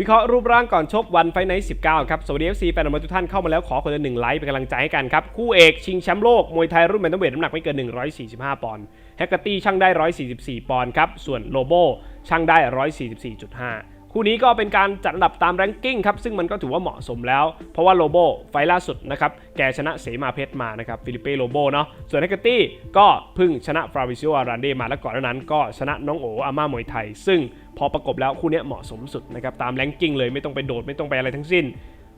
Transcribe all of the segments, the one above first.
วิเคราะห์รูปร่างก่อนชกวันไฟไนท์19 ครับ สวัสดี FC แฟนบอลทุกท่านเข้ามาแล้วขอคนละหนึ่งไลค์เป็นกำลังใจให้กันครับ คู่เอกชิงแชมป์โลก มวยไทยรุ่นแบนตัมเวทน้ำหนักไม่เกิน 145 ปอนด์แฮกเกอร์ตี้ช่างได้ 144 ปอนด์ครับ ส่วนโลโบช่างได้ 144.5 คู่นี้ก็เป็นการจัดอันดับตามแรงกิ้งครับซึ่งมันก็ถือว่าเหมาะสมแล้ว เพราะว่าโลโบไฟล์ล่าสุดนะครับแกชนะเสมาเพชรมานะครับฟิลิปเป้โลโบเนาะส่วนแฮกเกอร์ตี้ก็เพิ่งชนะฟราวิซิโออารันเดมาแล้วก่อนนั้นก็ชนะน้องโออาม่ามวยไทย ซึ่งพอประกบแล้วคู่นี้เหมาะสมสุดนะครับตามแรงกิ้งเลยไม่ต้องไปโดดไม่ต้องไปอะไรทั้งสิ้น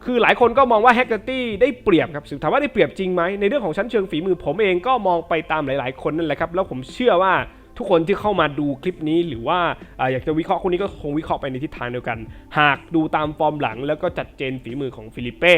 คือหลายคนก็มองว่าแฮกเกอร์ตี้ได้เปรียบครับถามว่าได้เปรียบจริงไหมในเรื่องของชั้นเชิงฝีมือผมเองก็มองไปตามหลาย ๆ คนนั่นแหละครับ แล้วผมเชื่อว่า ทุกคนที่เข้ามาดูคลิปนี้หรือว่าอาอยากจะวิเคราะห์คนนี้ก็คงวิเคราะห์ไปในทิศทางเดียวกัน หากดูตามฟอร์มหลังแล้วก็จัดเจนฝีมือของฟิลิปเป้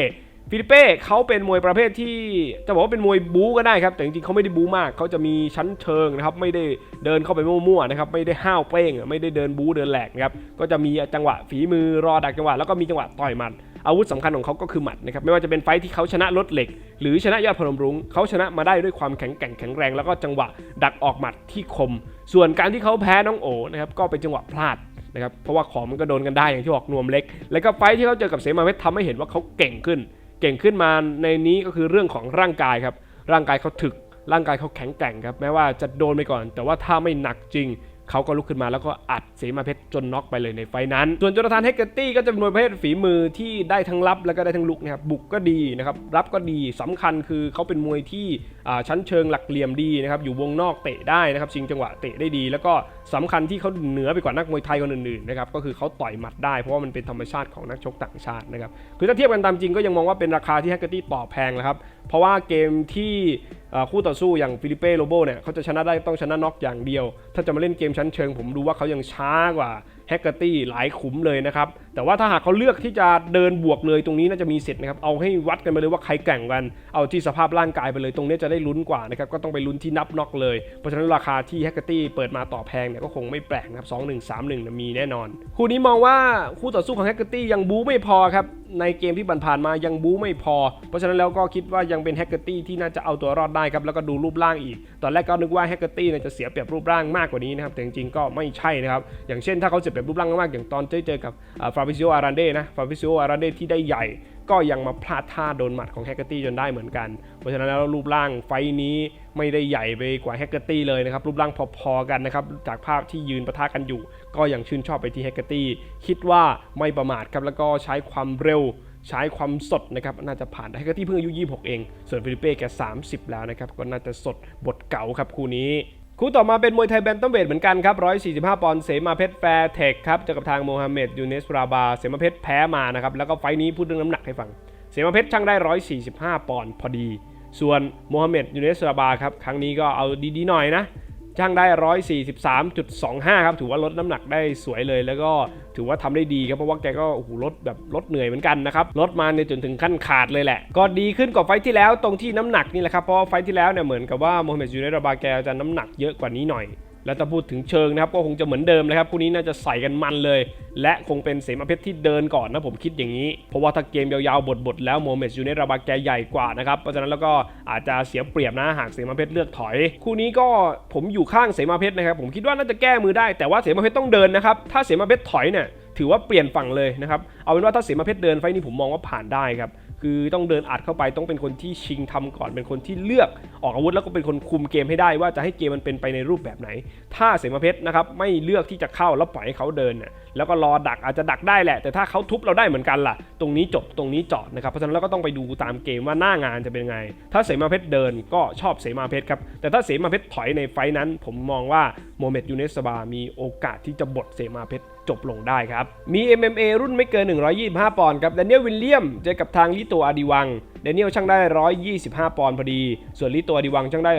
ฟิลิปเป้เขาเป็นมวยประเภทที่จะบอกว่าเป็นมวยบู๊ก็ได้ครับ แต่จริงๆเขาไม่ได้บู๊มากเขาจะมีชั้นเชิงนะครับไม่ได้เดินเข้าไปมั่วๆนะครับไม่ได้ห้าวเป้งไม่ได้เดินบู๊เดินแหลกนะครับก็จะมีจังหวะฝีมือรอดักจังหวะแล้วก็มีจังหวะต่อยหมัด อาวุธสำคัญของเขาก็คือหมัดนะครับไม่ว่าจะเป็นไฟที่เขาชนะรถเหล็ก หรือชนะยอดพนมรุ้งเขาชนะมาได้ด้วยความแข็งแกร่งแข็งแรงแล้วก็จังหวะดักออกหมัดที่คม ส่วนการที่เขาแพ้น้องโอนะครับก็เป็นจังหวะพลาดนะครับเพราะว่าของมันก็โดนกันได้อย่างที่บอกนวมเล็ก แล้วก็ไฟที่เขาเจอกับเสมาเพชรทำให้เห็นว่าเขาเก่งขึ้น เก่งขึ้นมาในนี้ก็คือเรื่องของร่างกายครับร่างกายเขาถึกร่างกายเขาแข็งแกร่งครับแม้ว่าจะโดนไปก่อน แต่ว่าถ้าไม่หนักจริง เขาก็ลุกขึ้นมาแล้วก็อัดเสมาเพชรจนน็อกไปเลยในไฟนั้น ส่วนจนทานเฮกเกอร์ตี้ก็จะเป็นมวยประเภทฝีมือที่ได้ทั้งรับแล้วก็ได้ทั้งลุกนะครับบุกก็ดีนะครับรับก็ดีสำคัญคือเขาเป็นมวยที่ชั้นเชิงหลักเหลี่ยมดีนะครับอยู่วงนอกเตะได้นะครับชิงจังหวะเตะได้ดี แล้วก็สำคัญที่เขาเหนือไปกว่านักมวยไทยคนอื่นๆนะครับก็คือเขาต่อยหมัดได้เพราะว่ามันเป็นธรรมชาติของนักชกต่างชาตินะครับคือถ้าเทียบกันตามจริงก็ยังมองว่าเป็นราคาที่เฮกเกอร์ตี้ต่อแพงนะครับ เพราะว่าเกมที่คู่ต่อสู้อย่างฟิลิปเป้โลโบเนี่ยเขาจะชนะได้ต้องชนะน็อกอย่างเดียว ถ้าจะมาเล่นเกมชั้นเชิง ผมดูว่าเขายังช้ากว่าแฮกเกอร์ตี้หลายขุมเลยนะครับ แต่ว่าถ้าหากเขาเลือกที่จะเดินบวกเลยตรงนี้น่าจะมีสิทธิ์นะครับ เอาให้วัดกันไปเลยว่าใครแกร่งกัน เอาที่สภาพร่างกายไปเลยตรงนี้จะได้ลุ้นกว่านะครับ ก็ต้องไปลุ้นที่นับน็อกเลย เพราะฉะนั้นราคาที่แฮกเกอร์ตี้เปิดมาต่อแพงเนี่ยก็คงไม่แปลกนะครับ2 1 3 1เนี่ยมีแน่นอน คู่นี้มองว่าคู่ต่อสู้ของแฮกเกอร์ตี้ยังบู๊ไม่พอครับ ในเกมที่ผ่านมายังบู๊ไม่พอ เพราะฉะนั้นแล้วก็คิดว่ายังเป็นแฮกเกอร์ตี้ที่น่าจะเอาตัวรอดได้ครับแล้วก็ดูรูปร่างอีก ตอนแรกก็นึกว่าแฮกเกอร์ตี้เนี่ยจะเสียเปรียบรูปร่างมากกว่านี้นะครับแต่จริงๆก็ไม่ใช่นะครับอย่างเช่นถ้าเขาเสียเปรียบรูปร่างมากๆอย่างตอนเจอกับฟาบิซิโออารันเดนะฟาบิซิโออารันเดที่ได้ใหญ่ ก็ยังมาพลาดท่าโดนหมัดของแฮกเกอร์ตี้จนได้เหมือนกัน เพราะฉะนั้นแล้วรูปร่างไฟนี้ไม่ได้ใหญ่ไปกว่าแฮกเกอร์ตี้เลยนะครับ รูปร่างพอๆกันนะครับ จากภาพที่ยืนปะทะกันอยู่ ก็ยังชื่นชอบไปที่แฮกเกอร์ตี้คิดว่าไม่ประมาทครับแล้วก็ใช้ความเร็วใช้ความสดนะครับ น่าจะผ่านได้แฮกเกอร์ตี้เพิ่งอายุ 26 เอง ส่วนฟิลิปเป้แก30 แล้วนะครับ ก็น่าจะสดบทเก่าครับคู่นี้ คู่ต่อมาเป็นมวยไทยแบนตัมเวทเหมือนกันครับ 145 ปอนด์เสมาเพชรแฟร์เทคครับเจอกับทางโมฮัมเหม็ดยูเนสราบา เสมาเพชรแพ้มานะครับ แล้วก็ไฟท์นี้พูดเรื่องน้ำหนักให้ฟัง เสมาเพชรช่างได้ 145 ปอนด์พอดี ส่วนโมฮัมเหม็ดยูเนสราบาครับ ครั้งนี้ก็เอาดีๆหน่อยนะ ช่างได้ 143.25 ครับ ถือว่าลดน้ำหนักได้สวยเลย แล้วก็ถือว่าทำได้ดีครับ เพราะว่าแกก็โอ้โหลดแบบลดเหนื่อยเหมือนกันนะครับ ลดมาในยจนถึงขั้นขาดเลยแหละ ก็ดีขึ้นกว่าไฟที่แล้วตรงที่น้ำหนักนี่แหละครับ เพราะไฟที่แล้วเนี่ยเหมือนกับว่าโมฮัมเหม็ดยูเนสราบาแกจะน้ำหนักเยอะกว่านี้หน่อย แล้วถ้าพูดถึงเชิงนะครับก็คงจะเหมือนเดิมเลยครับคู่นี้น่าจะใส่กันมันเลย และคงเป็นเสมาเพชรที่เดินก่อนนะผมคิดอย่างนี้ เพราะว่าถ้าเกมยาวๆบทๆแล้วโมเมสยูเนราบาแกใหญ่กว่านะครับเพราะฉะนั้นแล้วก็อาจจะเสียเปรียบนะหากเสมาเพชรเลือกถอย คู่นี้ก็ผมอยู่ข้างเสมาเพชรนะครับผมคิดว่าน่าจะแก้มือได้แต่ว่าเสมาเพชรต้องเดินนะครับถ้าเสมาเพชรถอยเนี่ยถือว่าเปลี่ยนฝั่งเลยนะครับเอาเป็นว่าถ้าเสมาเพชรเดินไฟล์นี้ผมมองว่าผ่านได้ครับ คือต้องเดินอัดเข้าไปต้องเป็นคนที่ชิงทำก่อนเป็นคนที่เลือกออกอาวุธแล้วก็เป็นคนคุมเกมให้ได้ว่าจะให้เกมมันเป็นไปในรูปแบบไหน ถ้าเสมาเพชรนะครับไม่เลือกที่จะเข้าแล้วปล่อยให้เขาเดินนี่ยแล้วก็รอดักอาจจะดักได้แหละ แต่ถ้าเขาทุบเราได้เหมือนกันล่ะ ตรงนี้จบตรงนี้จอดนะครับเพราะฉะนั้นเราก็ต้องไปดูตามเกมว่าหน้างานจะเป็นไง ถ้าเสมาเพชรเดินก็ชอบเสมาเพชรครับแต่ถ้าเสมาเพชรถอยในไฟนั้น ผมมองว่าโมเมดยูเนสบามีโอกาสที่จะบดเสมาเพชร จบลงได้ครับ มี MMA รุ่นไม่เกิน 125 ปอนด์ครับแดเนียลวิลเลียมเจอกับทางลิโตอาดิวังแดเนียลช่างได้ 125 ปอนด์พอดี ส่วนลิโตอาดิวังช่างได้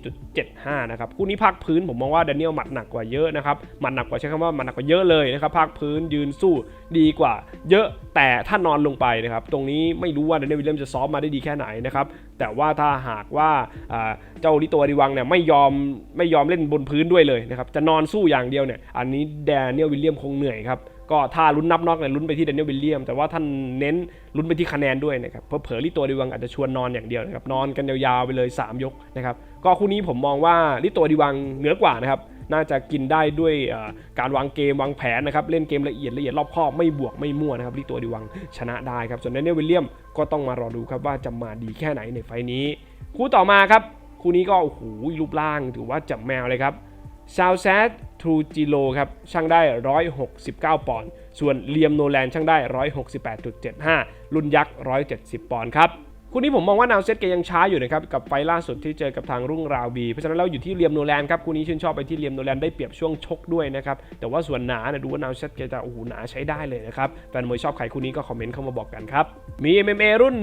124.75 นะครับ คู่นี้ภาคพื้นผมมองว่าแดเนียลหมัดหนักกว่าเยอะนะครับ หมัดหนักกว่าใช้คำว่าหมัดหนักกว่าเยอะเลยนะครับภาคพื้นยืนสู้ดีกว่า เยอะแต่ถ้านอนลงไปนะครับ ตรงนี้ไม่รู้ว่าแดเนียลวิลเลียมจะซ้อมมาได้ดีแค่ไหนนะครับ แต่ว่าถ้าหากว่าเจ้าลิโตอาดิวังเนี่ยไม่ยอมไม่ยอมเล่นบนพื้นด้วยเลยนะครับจะนอนสู้อย่างเดียวเนี่ยอันนี้แดเนียลวิลเลียมคงเหนื่อยครับก็ถ้าลุ้นนับนอกเนี่ยลุ้นไปที่แดเนียลวิลเลียม แต่ว่าท่านเน้นลุ้นไปที่คะแนนด้วยนะครับเพราะเผลอลิโตอาดิวังอาจจะชวนนอนอย่างเดียวนะครับนอนกันยาวๆไปเลย 3 ยกนะครับก็คู่นี้ผมมองว่าลิโตอาดิวังเหนือกว่านะครับ น่าจะกินได้ด้วยการวางเกมวางแผนนะครับเล่นเกมละเอียดละเอียดรอบคอบไม่บวกไม่มั่วนะครับลิตัวดีวังชนะได้ครับส่วนแดเนียลวิลเลียมก็ต้องมารอดูครับว่าจะมาดีแค่ไหนในไฟล์นี้ คู่ต่อมาครับ คู่นี้ก็โอ้โหรูปร่างถือว่าจับแมวเลยครับซาวแซดทรูจิโลครับช่างได้ 169 ปอนด์ส่วนเลียมโนแลนช่างได้ 168.75 รุ่นยักษ์ 170 ปอนด์ครับ คู่นี้ผมมองว่านาวเซตแกยังช้าอยู่นะครับกับไฟล่าสุดที่เจอกับทางรุ่งราวบีเพราะฉะนั้นเราอยู่ที่เลียมโนแลนครับคู่นี้ชื่นชอบไปที่เลียมโนแลนได้เปรียบช่วงชกด้วยนะครับแต่ว่าส่วนหนาเนี่ยดูว่านาวเซตแกจะโอ้โหหนาใช้ได้เลยนะครับแฟนมวยชอบใครคู่นี้ก็คอมเมนต์เข้ามาบอกกันครับมี MMA รุ่น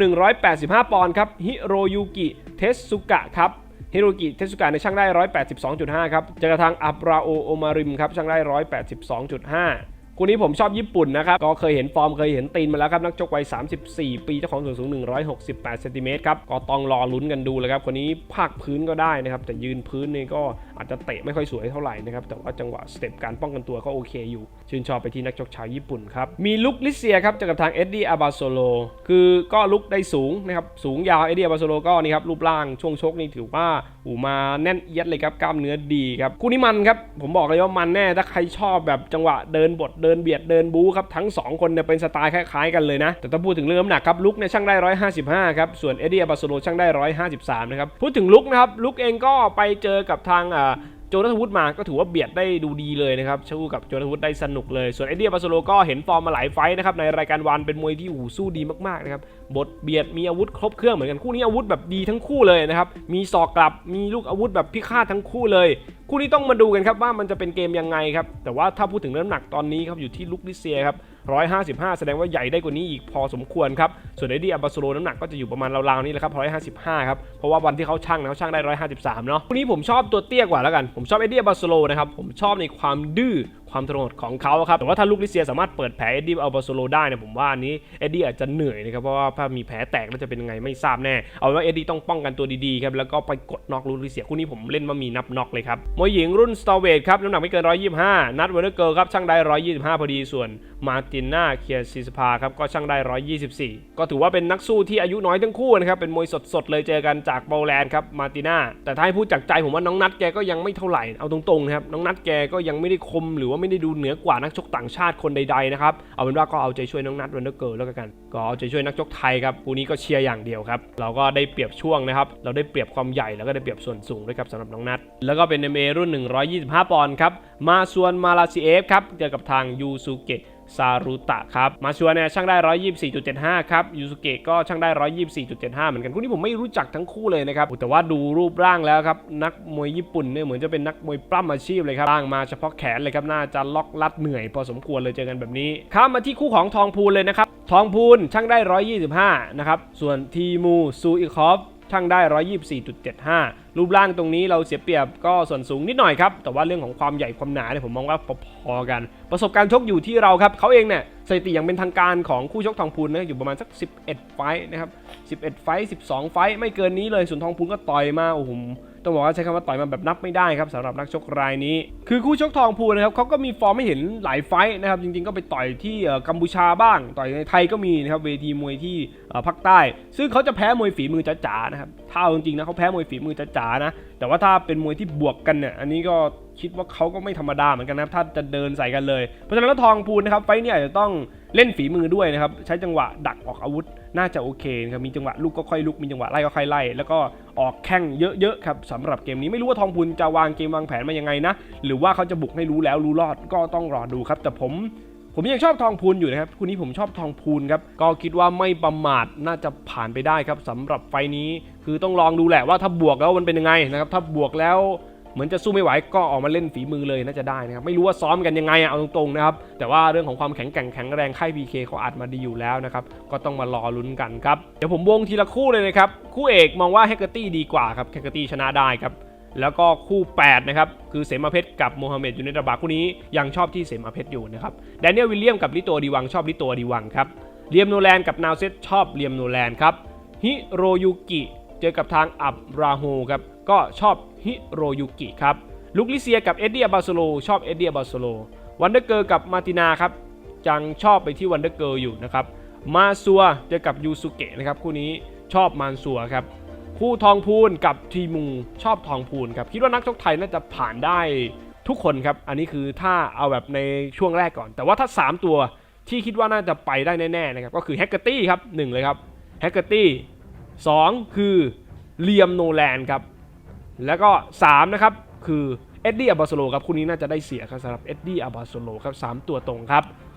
185 ปอนด์ครับฮิโรยุกิเทสุกะครับฮิโรกิเทสุกะในช่างได้ 182.5 ครับเจอกับทางอับราโอโอมาริมครับช่างได้ 182.5 คู่นี้ผมชอบญี่ปุ่นนะครับ ก็เคยเห็นฟอร์มเคยเห็นตีนมาแล้วครับ นักชกวัย 34 ปี เจ้าของส่วนสูง 168เซนติเมตรครับ ก็ต้องรอลุ้นกันดูเลยครับ คนนี้ภาคพื้นก็ได้นะครับ แต่ยืนพื้นนี่ก็ อาจจะเตะไม่ค่อยสวยเท่าไหร่นะครับ แต่ว่าจังหวะสเต็ปการป้องกันตัวก็โอเคอยู่ ชื่นชอบไปที่นักชกชาวญี่ปุ่นครับ มีลุคลิเซียครับจอกับทางเอ็ดดี้อาบาโซโลคือก็ลุคได้สูงนะครับ สูงยาวเอ็ดดี้อาบาโซโลก็นี่ครับรูปร่างช่วงชกนี่ถือว่าอูมาแน่นเอียดเลยครับกล้ามเนื้อดีครับคู่นี้มันครับผมบอกเลยว่ามันแน่ถ้าใครชอบแบบจังหวะเดินบทเดินเบียดเดินบู๊ครับทั้งสองคนเนี่ยเป็นสไตล์คล้ายๆกันเลยนะแต่ถ้าพูดถึงเรื่องน้ำหนักครับลุกเนี่ยช่างได้ 155ครับส่วนเอ็ดดี้อาบาโซโลช่างได้ 153นะครับพูดถึงลุกนะครับลุกเองก็ไปเจอกับทางอ่า โจนาธวุฒิมาก็ถือว่าเบียดได้ดูดีเลยนะครับชู้กับโจนาธวุฒิได้สนุกเลย ส่วนไอเดียบาโซโลก็เห็นฟอร์มมาหลายไฟต์นะครับในรายการวันเป็นมวยที่หูสู้ดีมากๆนะครับบทเบียดมีอาวุธครบเครื่องเหมือนกันคู่นี้อาวุธแบบดีทั้งคู่เลยนะครับมีศอกกลับมีลูกอาวุธแบบพิฆาตทั้งคู่เลย คู่นี้ต้องมาดูกันครับว่ามันจะเป็นเกมยังไงครับ แต่ว่าถ้าพูดถึงน้ำหนักตอนนี้ครับอยู่ที่ลุกลิเซียครับ155 แสดงว่าใหญ่ได้กว่านี้อีกพอสมควรครับ ส่วนเอเดียบาโซโลน้ำหนักก็จะอยู่ประมาณราวๆนี้แหละครับ155 ครับ เพราะว่าวันที่เขาช่างนะเขาช่างได้ 153 เนาะคู่นี้ผมชอบตัวเตี้ยกว่าแล้วกัน ผมชอบเอเดียบาโซโลนะครับ ผมชอบในความดื้อความทรหดของเขาครับ แต่ว่าถ้าลูกลิเซียสามารถเปิดแผลเอ็ดดี้อัลบาโซโลได้เนี่ยผมว่าอันนี้เอ็ดดี้อาจจะเหนื่อยนะครับเพราะว่าถ้ามีแผลแตกแล้วจะเป็นยังไงไม่ทราบแน่ เอาว่าเอ็ดดี้ต้องป้องกันตัวดีๆครับแล้วก็ไปกดน็อกลูกลิเซียคู่นี้ผมเล่นว่ามีนับน็อกเลยครับมวยหญิงรุ่นสตอเวทครับน้ำหนักไม่เกิน 125 นัดเวอร์เกิร์ลครับช่างได้ 125 พอดีส่วนมาติน่าเคียร์ซิสพาครับก็ช่างได้ 124 ก็ถือว่าเป็นนักสู้ที่อายุน้อยทั้งคู่นะครับเป็นมวยสดๆเลยเจอกันจากโปแลนด์ครับมาติน่าแต่ถ้าให้พูดจากใจผมว่าน้องนัดแกก็ยังไม่เท่าไหร่เอาตรงๆนะครับน้องนัดแกก็ยังไม่ได้คมหรือว่าไม่ได้ดูเหนือกว่านักชกต่างชาติคนใดๆนะครับเอาเป็นว่าก็เอาใจช่วยน้องนัดวันเดอร์เกิร์ลแล้วกันก็เอาใจช่วยนักชกไทยครับคู่นี้ก็เชียร์อย่างเดียวครับเราก็ได้เปรียบช่วงนะครับเราได้เปรียบความใหญ่แล้วก็ได้เปรียบส่วนสูงด้วยครับสำหรับน้องนัดแล้วก็เป็น MMA รุ่น 125 ปอนด์ครับมาส่วนมาลาซิเอฟครับเจอกับทางยูซูเกะ ซารุตะครับ มาชัวเนี่ยช่างได้ 124.75 ครับ ยูสุเกะก็ช่างได้ 124.75 เหมือนกัน คู่นี้ผมไม่รู้จักทั้งคู่เลยนะครับ แต่ว่าดูรูปร่างแล้วครับ นักมวยญี่ปุ่นเนี่ยเหมือนจะเป็นนักมวยปล้ำอาชีพเลยครับร่างมาเฉพาะแขนเลยครับ น่าจะล็อกลัดเหนื่อยพอสมควรเลยเจอกันแบบนี้ ข้ามมาที่คู่ของทองพูนเลยนะครับ ทองพูนช่างได้ 125 นะครับ ส่วนทีมูซูอิคอฟช่างได้ 124.75 รูปร่างตรงนี้เราเสียเปรียบก็ส่วนสูงนิดหน่อยครับ แต่ว่าเรื่องของความใหญ่ความหนาเนี่ยผมมองว่าพอๆกัน ประสบการณ์ชกอยู่ที่เราครับเขาเองเนี่ยสถิติอย่างเป็นทางการของคู่ชกทองพูนนะอยู่ประมาณสัก 11 ไฟท์นะครับ 11 ไฟท์12 ไฟท์ไม่เกินนี้เลยส่วนทองพูนก็ต่อยมาโอ้โห ต้องบอกว่าใช้คำว่าต่อยมาแบบนับไม่ได้ครับสำหรับนักชกรายนี้ คือคู่ชกทองพูนนะครับเขาก็มีฟอร์มให้เห็นหลายไฟท์นะครับจริงๆก็ไปต่อยที่กัมพูชาบ้าง ต่อยในไทยก็มีนะครับเวทีมวยที่ภาคใต้ ซึ่งเขาจะแพ้มวยฝีมือจ๋าๆนะครับถ้าจริงๆนะเขาแพ้มวยฝีมือจ๋าๆนะแต่ว่าถ้าเป็นมวยที่บวกกันเนี่ยอันนี้ก็คิดว่าเขาก็ไม่ธรรมดาเหมือนกันนะครับถ้าจะเดินใส่กันเลยเพราะฉะนั้นแล้วทองพูนนะครับไฟท์เนี่ยอาจจะต้องเล่นฝีมือด้วยนะครับใช้จังหวะดักออกอาวุธ น่าจะโอเคครับมีจังหวะลุกก็ค่อยลุกมีจังหวะไล่ก็ค่อยไล่ แล้วก็ออกแข้งเยอะๆครับสำหรับเกมนี้ไม่รู้ว่าทองพูนจะวางเกมวางแผนมายังไงนะหรือว่าเขาจะบุกให้รู้แล้วรู้รอดก็ต้องรอดูครับ แต่ผมผมยังชอบทองพูนอยู่นะครับคู่นี้ผมชอบทองพูนครับก็คิดว่าไม่ประมาทน่าจะผ่านไปได้ครับสำหรับไฟนี้คือต้องลองดูแหละว่าถ้าบวกแล้วมันเป็นยังไงนะครับถ้าบวกแล้ว เหมือนจะสู้ไม่ไหวก็ออกมาเล่นฝีมือเลยน่าจะได้นะครับไม่รู้ว่าซ้อมกันยังไงเอาตรงๆนะครับแต่ว่าเรื่องของความแข็งแกร่งแข็งแรงค่าย PK เขาอัดมาดีอยู่แล้วนะครับก็ต้องมารอลุ้นกันครับเดี๋ยวผมวงทีละคู่เลยนะครับคู่เอกมองว่าแฮกเกอร์ตี้ดีกว่าครับแฮกเกอร์ตี้ชนะได้ครับแล้วก็คู่ 8 นะครับ คือเสมาเพชรกับโมฮัมเหม็ดยูเนตบาคู่นี้ยังชอบที่เสมาเพชรอยู่นะครับแดเนียลวิลเลียมกับลิโตดีวังชอบลิโตดีวังครับเลียมโนแลนกับนาวเซตชอบเลียมโนแลนครับฮิโรยุกิ เจอกับทางอับราโฮครับก็ชอบฮิโรยุกิครับลุกลิเซียกับเอ็ดดี้อาบาโซโลชอบเอ็ดดี้อาบาโซโลวันเดอร์เกิร์กับมาตินาครับจังชอบไปที่วันเดอร์เกิร์อยู่นะครับมาซัวเจอกับยูสุเกะนะครับคู่นี้ชอบมานซัวครับคู่ทองพูนกับทีมูชอบทองพูนครับคิดว่านักชกไทยน่าจะผ่านได้ทุกคนครับอันนี้คือถ้าเอาแบบในช่วงแรกก่อน แต่ว่าถ้า 3 ตัวที่คิดว่าน่าจะไปได้แน่ๆนะครับก็คือแฮกเกอร์ตี้ครับหนึ่งเลยครับแฮกเกอร์ตี้ สองคือเลียมโนแลนครับ แล้วก็ 3 นะครับ คือเอ็ดดี้อาบาโซโลครับคู่นี้น่าจะได้เสียครับสำหรับเอ็ดดี้อาบาโซโลครับ 3 ตัวตรงครับ